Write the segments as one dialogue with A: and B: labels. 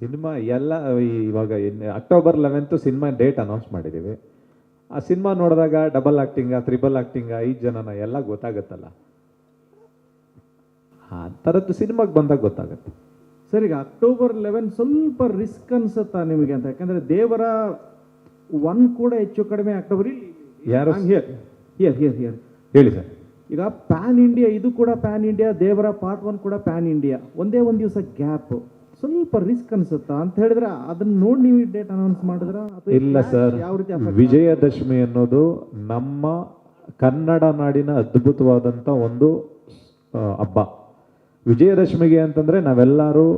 A: Cinema ಎಲ್ಲ ಇವಾಗ October eleventh cinema date announce ಮಾಡಿದ್ದೀವಿ. ಆ ಸಿನಿಮಾ ನೋಡಿದಾಗ ಡಬಲ್ ಆ್ಯಕ್ಟಿಂಗ ತ್ರಿಬಲ್ ಆ್ಯಕ್ಟಿಂಗ ಐದು ಜನನ ಎಲ್ಲ ಗೊತ್ತಾಗುತ್ತಲ್ಲ. ಆ ಥರದ್ದು ಸಿನಿಮಾಗೆ ಬಂದಾಗ ಗೊತ್ತಾಗುತ್ತೆ.
B: ಸರಿ ಈಗ ಅಕ್ಟೋಬರ್ ಲೆವೆನ್ ಸ್ವಲ್ಪ ರಿಸ್ಕ್ ಅನ್ಸುತ್ತಾ ನಿಮಗೆ ಅಂತ. ಯಾಕಂದ್ರೆ ದೇವರ ಒನ್ ಕೂಡ ಹೆಚ್ಚು ಕಡಿಮೆ ಅಕ್ಟೋಬರ್
A: ಯಾರು?
B: ಹಿಯರ್ ಹಿಯರ್ ಹಿಯರ್
A: ಹೇಳಿ ಸರ್.
B: ಈಗ ಪ್ಯಾನ್ ಇಂಡಿಯಾ ಇದು ಕೂಡ pan India Devara part one ಕೂಡ ಪ್ಯಾನ್ ಇಂಡಿಯಾ ಒಂದೇ ಒಂದು ದಿವಸ ಗ್ಯಾಪ್ ಸ್ವಲ್ಪ ರಿಸ್ಕ್ ಅನ್ಸುತ್ತಾ ಅಂತ ಹೇಳಿದ್ರೆ ಅದನ್ನ ನೋಡಿ ನೀವು ಡೇಟ್ ಅನೌನ್ಸ್ ಮಾಡಿದ್ರ?
A: ಇಲ್ಲ ಸರ್.
B: ಯಾವ ರೀತಿ
A: ವಿಜಯದಶಮಿ ಅನ್ನೋದು ನಮ್ಮ ಕನ್ನಡ ನಾಡಿನ ಅದ್ಭುತವಾದಂಥ ಒಂದು ಹಬ್ಬ. ವಿಜಯದಶಮಿಗೆ ಅಂತಂದ್ರೆ ನಾವೆಲ್ಲರೂ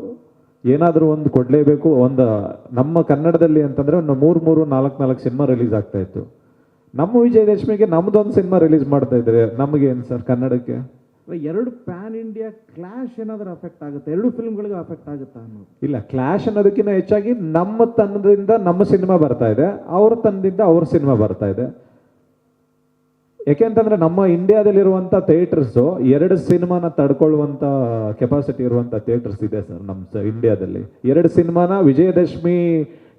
A: ಏನಾದರೂ ಒಂದು ಕೊಡಲೇಬೇಕು ಒಂದು ನಮ್ಮ ಕನ್ನಡದಲ್ಲಿ ಅಂತಂದ್ರೆ ಒಂದು ಮೂರು ಮೂರು ನಾಲ್ಕು ನಾಲ್ಕು ಸಿನಿಮಾ ರಿಲೀಸ್ ಆಗ್ತಾ ಇತ್ತು. ನಮ್ಮ ವಿಜಯದಶಮಿಗೆ ನಮ್ದೊಂದು ಸಿನಿಮಾ ರಿಲೀಸ್ ಮಾಡ್ತಾ ಇದ್ರೆ ನಮಗೇನು ಏನು ಸರ್ ಕನ್ನಡಕ್ಕೆ?
B: ಎರಡು ಪ್ಯಾನ್ ಇಂಡಿಯಾ ಕ್ಲಾಶ್ ಏನಾದರೂ ಅಫೆಕ್ಟ್ ಆಗುತ್ತೆ? ಎರಡು ಫಿಲ್ಮ್ಗಳಿಗೆ ಅಫೆಕ್ಟ್ ಆಗುತ್ತಾ ಅನ್ನೋದು?
A: ಇಲ್ಲ ಕ್ಲಾಶ್ ಅನ್ನೋದಕ್ಕಿಂತ ಹೆಚ್ಚಾಗಿ ನಮ್ಮ ತಂಡದಿಂದ ನಮ್ಮ ಸಿನಿಮಾ ಬರ್ತಾ ಇದೆ. ಅವ್ರ ತಂಡದಿಂದ ಅವ್ರ ಸಿನಿಮಾ ಬರ್ತಾ ಇದೆ. ಯಾಕೆಂತಂದ್ರೆ ನಮ್ಮ ಇಂಡಿಯಾದಲ್ಲಿರುವಂಥ ಥಿಯೇಟರ್ಸು ಎರಡು ಸಿನಿಮಾನ ತಡ್ಕೊಳ್ಳುವಂಥ ಕೆಪಾಸಿಟಿ ಇರುವಂಥ ಥಿಯೇಟರ್ಸ್ ಇದೆ ಸರ್ ನಮ್ಮ ಇಂಡಿಯಾದಲ್ಲಿ ಎರಡು ಸಿನಿಮಾನ ವಿಜಯದಶಮಿ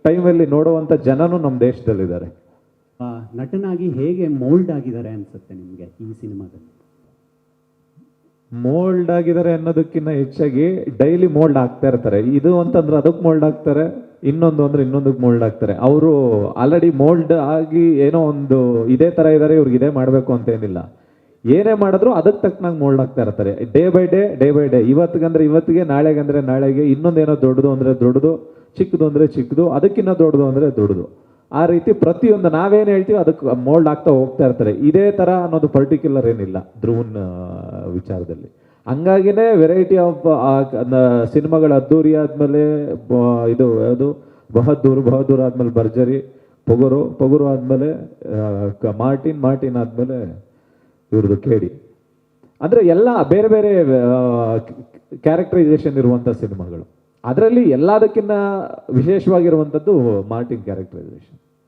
A: ಟೈಮಲ್ಲಿ ನೋಡುವಂಥ ಜನನು ನಮ್ಮ ದೇಶದಲ್ಲಿದ್ದಾರೆ.
C: ನಟನಾಗಿ ಹೇಗೆ ಮೋಲ್ಡ್ ಆಗಿದ್ದಾರೆ ಅನ್ಸುತ್ತೆ ನಿಮಗೆ ಈ ಸಿನಿಮಾದಲ್ಲಿ
A: ಮೋಲ್ಡ್ ಆಗಿದ್ದಾರೆ ಅನ್ನೋದಕ್ಕಿಂತ ಹೆಚ್ಚಾಗಿ ಡೈಲಿ ಮೋಲ್ಡ್ ಆಗ್ತಾ ಇರ್ತಾರೆ. ಇದು ಅಂತಂದ್ರೆ ಅದಕ್ಕೆ ಮೋಲ್ಡ್ ಆಗ್ತಾರೆ ಇನ್ನೊಂದು ಅಂದ್ರೆ ಇನ್ನೊಂದಕ್ಕೆ ಮೋಲ್ಡ್ ಆಗ್ತಾರೆ ಅವರು ಆಲ್ರೆಡಿ ಮೋಲ್ಡ್ ಆಗಿ ಏನೋ ಒಂದು ಇದೇ ತರ ಇದ್ದಾರೆ ಇವ್ರಿಗೆ ಇದೇ ಮಾಡಬೇಕು ಅಂತ ಏನಿಲ್ಲ. ಏನೇ ಮಾಡಿದ್ರು ಅದಕ್ಕೆ ತಕ್ಕನಾಗಿ ಮೋಲ್ಡ್ ಆಗ್ತಾ ಇರ್ತಾರೆ. Day by day day by day ಇವತ್ತಿಗಂದ್ರೆ ಇವತ್ತಿಗೆ, ನಾಳೆಗಂದ್ರೆ ನಾಳೆಗೆ, ಇನ್ನೊಂದೇನೋ ದೊಡ್ಡದು ಅಂದ್ರೆ ದೊಡ್ಡದು, ಚಿಕ್ಕದು ಅಂದ್ರೆ ಚಿಕ್ಕದು ಅದಕ್ಕಿಂತ ದೊಡ್ಡದು ಅಂದ್ರೆ ದೊಡ್ಡದು. ಆ ರೀತಿ ಪ್ರತಿಯೊಂದು ನಾವೇನು ಹೇಳ್ತೀವಿ ಅದಕ್ಕೆ ಮೋಲ್ಡ್ ಆಗ್ತಾ ಹೋಗ್ತಾ ಇರ್ತಾರೆ. ಇದೇ ತರ ಅನ್ನೋದು ಪರ್ಟಿಕ್ಯುಲರ್ ಏನಿಲ್ಲ. ಧ್ರುವನ್ ವಿಚಾರದಲ್ಲಿ. ಹಂಗಾಗಿನೇ ವೆರೈಟಿ ಆಫ್ ಸಿನಿಮಾಗಳು ಅದ್ದೂರಿ ಆದ್ಮೇಲೆ ಇದು, ಯಾವುದು? ಬಹದ್ದೂರ್ ಬಹದ್ದೂರ್ ಆದ್ಮೇಲೆ ಭರ್ಜರಿ, ಪೊಗರು ಪೊಗರು ಆದ್ಮೇಲೆ ಮಾರ್ಟಿನ್ ಮಾರ್ಟಿನ್ ಆದ್ಮೇಲೆ ಇವ್ರದ್ದು ಕೇಡಿ. ಅಂದ್ರೆ ಎಲ್ಲ ಬೇರೆ ಬೇರೆ ಕ್ಯಾರೆಕ್ಟರೈಸೇಷನ್ ಇರುವಂಥ ಸಿನಿಮಾಗಳು. ಅದರಲ್ಲಿ ಎಲ್ಲದಕ್ಕಿಂತ ವಿಶೇಷವಾಗಿರುವಂಥದ್ದು ಮಾರ್ಟಿನ್ ಕ್ಯಾರೆಕ್ಟರೈಸೇಷನ್